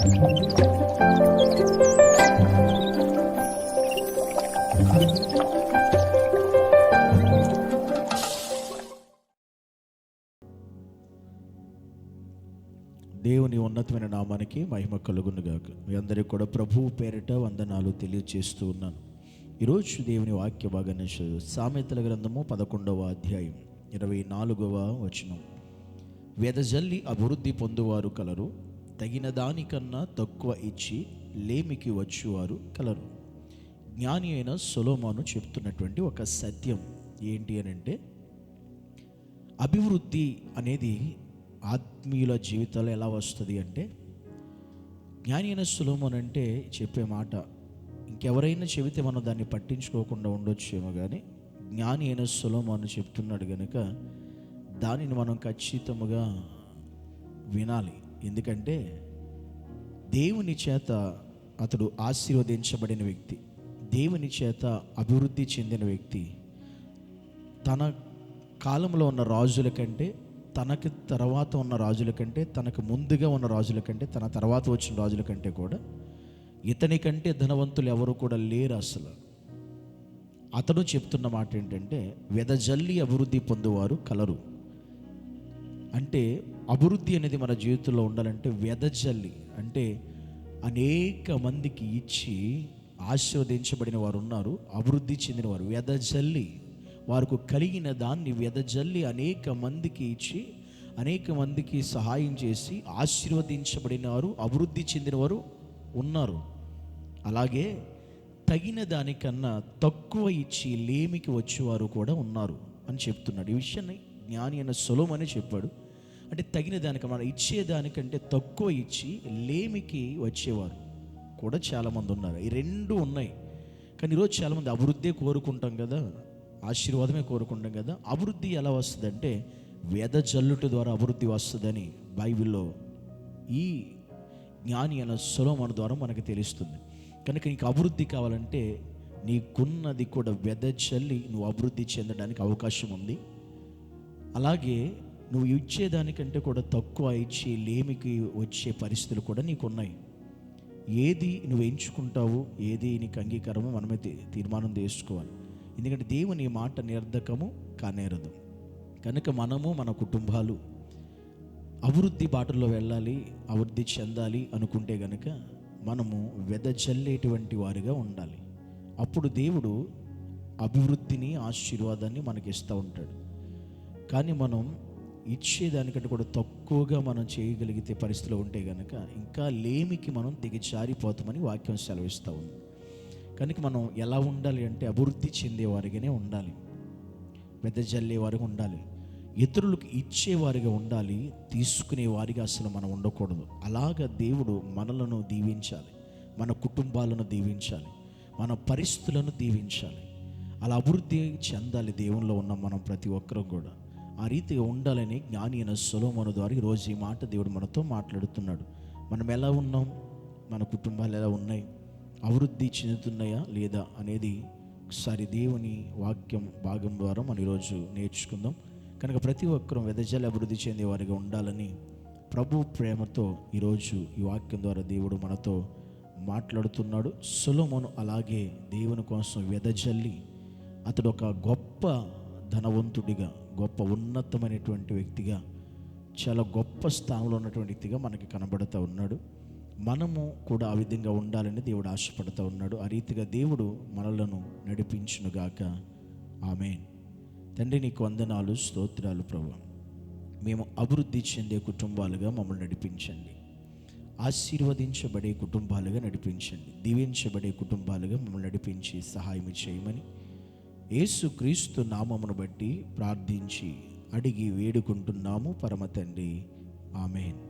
దేవుని ఉన్నతమైన నామానికి మహిమ కలుగునుగాక. మీ అందరికీ కూడా ప్రభువు పేరిట వందనాలు తెలియజేస్తూ ఉన్నాను. ఈరోజు దేవుని వాక్య భాగాన్ని సామెతల గ్రంథము పదకొండవ అధ్యాయం ఇరవై నాలుగవ వచనం. వెదజల్లి అభివృద్ధి పొందువారు కలరు తగిన దానికన్నా తక్కువ ఇచ్చి లేమికి వచ్చేవారు కలరు. జ్ఞాని అయిన సొలోమాను చెప్తున్నటువంటి ఒక సత్యం ఏంటి అని అంటే అభివృద్ధి అనేది ఆత్మీయుల జీవితాల్లో ఎలా వస్తుంది అంటే జ్ఞాని అయిన సులోమన్ అంటే చెప్పే మాట ఇంకెవరైనా చెబితే మనం దాన్ని పట్టించుకోకుండా ఉండొచ్చేమో కానీ జ్ఞాని అయిన సులోమాను చెప్తున్నాడు కనుక దానిని మనం ఖచ్చితముగా వినాలి. ఎందుకంటే దేవుని చేత అతడు ఆశీర్వదించబడిన వ్యక్తి. దేవుని చేత అభివృద్ధి చెందిన వ్యక్తి. తన కాలంలో ఉన్న రాజుల కంటే తనకి తర్వాత ఉన్న రాజుల కంటే తనకు ముందుగా ఉన్న రాజుల కంటే తన తర్వాత వచ్చిన రాజుల కంటే కూడా ఇతని కంటే ధనవంతులు ఎవరు కూడా లేరు అసలు. అతడు చెప్తున్న మాట ఏంటంటే వెదజల్లి అభివృద్ధి పొందేవారు కలరు. అంటే అభివృద్ధి అనేది మన జీవితంలో ఉండాలంటే వెదజల్లి అంటే అనేక మందికి ఇచ్చి ఆశీర్వదించబడిన వారు ఉన్నారు అభివృద్ధి చెందిన వారు. వెదజల్లి వారికి కలిగిన దాన్ని వెదజల్లి అనేక మందికి ఇచ్చి అనేక మందికి సహాయం చేసి ఆశీర్వదించబడిన వారు అభివృద్ధి చెందినవారు ఉన్నారు. అలాగే తగిన దానికన్నా తక్కువ ఇచ్చి లేమికి వచ్చేవారు కూడా ఉన్నారు అని చెప్తున్నాడు. ఈ విషయాన్ని జ్ఞాని అయిన సొలోమని చెప్పాడు. అంటే తగిన దానికి మనం ఇచ్చేదానికంటే తక్కువ ఇచ్చి లేమికి వచ్చేవారు. కూడా చాలామంది ఉన్నారు. ఈ రెండు ఉన్నాయి. కానీ ఈరోజు చాలామంది అభివృద్ధి కోరుకుంటాం కదా. ఆశీర్వాదమే కోరుకుంటాం కదా. అభివృద్ధి ఎలా వస్తుందంటే వేద జల్లుట ద్వారా అభివృద్ధి వస్తుందని బైబిల్లో ఈ జ్ఞాని అయిన సొలోమన్ ద్వారా మనకు తెలుస్తుంది. కనుక నీకు అభివృద్ధి కావాలంటే నీకున్నది కూడా వెదజల్లి నువ్వు అభివృద్ధి చెందడానికి అవకాశం ఉంది. అలాగే నువ్వు ఇచ్చేదానికంటే కూడా తక్కువ ఇచ్చి లేమికి వచ్చే పరిస్థితులు కూడా నీకున్నాయి. ఏది నువ్వు ఎంచుకుంటావు ఏది నీకు అంగీకారమో మనమే తీర్మానం చేసుకోవాలి. ఎందుకంటే దేవుని మాట నిర్ధకము కానేరదు. కనుక మనము మన కుటుంబాలు అభివృద్ధి బాటలో వెళ్ళాలి అభివృద్ధి చెందాలి అనుకుంటే గనుక మనము వెదజల్లేటువంటి వారిగా ఉండాలి. అప్పుడు దేవుడు అభివృద్ధిని ఆశీర్వాదాన్ని మనకి ఇస్తూ ఉంటాడు. కానీ మనం ఇచ్చేదానికంటే కూడా తక్కువగా మనం చేయగలిగితే పరిస్థితిలో ఉంటే కనుక ఇంకా లేమికి మనం దిగజారిపోతామని వాక్యం సెలవిస్తూ ఉంది. కనుక మనం ఎలా ఉండాలి అంటే అభివృద్ధి చెందేవారిగానే ఉండాలి. వెదజల్లేవారిగా ఉండాలి. ఇతరులకు ఇచ్చేవారిగా ఉండాలి. తీసుకునేవారిగా అసలు మనం ఉండకూడదు. అలాగ దేవుడు మనలను దీవించాలి. మన కుటుంబాలను దీవించాలి. మన పరిస్థితులను దీవించాలి. అలా అభివృద్ధి చెందాలి దేవునిలో ఉన్న మనం ప్రతి ఒక్కరూ కూడా. ఆ రీతిగా ఉండాలని జ్ఞాని అయిన సులోమను ద్వారా ఈరోజు ఈ మాట దేవుడు మనతో మాట్లాడుతున్నాడు. మనం ఎలా ఉన్నాం? మన కుటుంబాలు ఎలా ఉన్నాయి? అభివృద్ధి చెందుతున్నాయా లేదా అనేది ఒకసారి దేవుని వాక్యం భాగం ద్వారా మనం ఈరోజు నేర్చుకుందాం. కనుక ప్రతి ఒక్కరూ వెదజల అభివృద్ధి చెందే వారిగా ఉండాలని ప్రభు ప్రేమతో ఈరోజు ఈ వాక్యం ద్వారా దేవుడు మనతో మాట్లాడుతున్నాడు. సులోమను అలాగే దేవుని కోసం వెదజల్లి అతడు ఒక గొప్ప ధనవంతుడిగా గొప్ప ఉన్నతమైనటువంటి వ్యక్తిగా చాలా గొప్ప స్థానంలో ఉన్నటువంటి వ్యక్తిగా మనకి కనబడుతూ ఉన్నాడు. మనము కూడా ఆ విధంగా ఉండాలని దేవుడు ఆశపడుతూ ఉన్నాడు. ఆ రీతిగా దేవుడు మనలను నడిపించునుగాక. ఆమె తండ్రి నీకు వందనాలు స్తోత్రాలు ప్రభు. మేము అభివృద్ధి చెందే కుటుంబాలుగా మమ్మల్ని నడిపించండి. ఆశీర్వదించబడే కుటుంబాలుగా నడిపించండి. దీవించబడే కుటుంబాలుగా మమ్మల్ని నడిపించి సహాయం చేయమని యేసుక్రీస్తు నామమును బట్టి ప్రార్థించి అడిగి వేడుకుంటున్నాము పరమ తండ్రి ఆమెన్.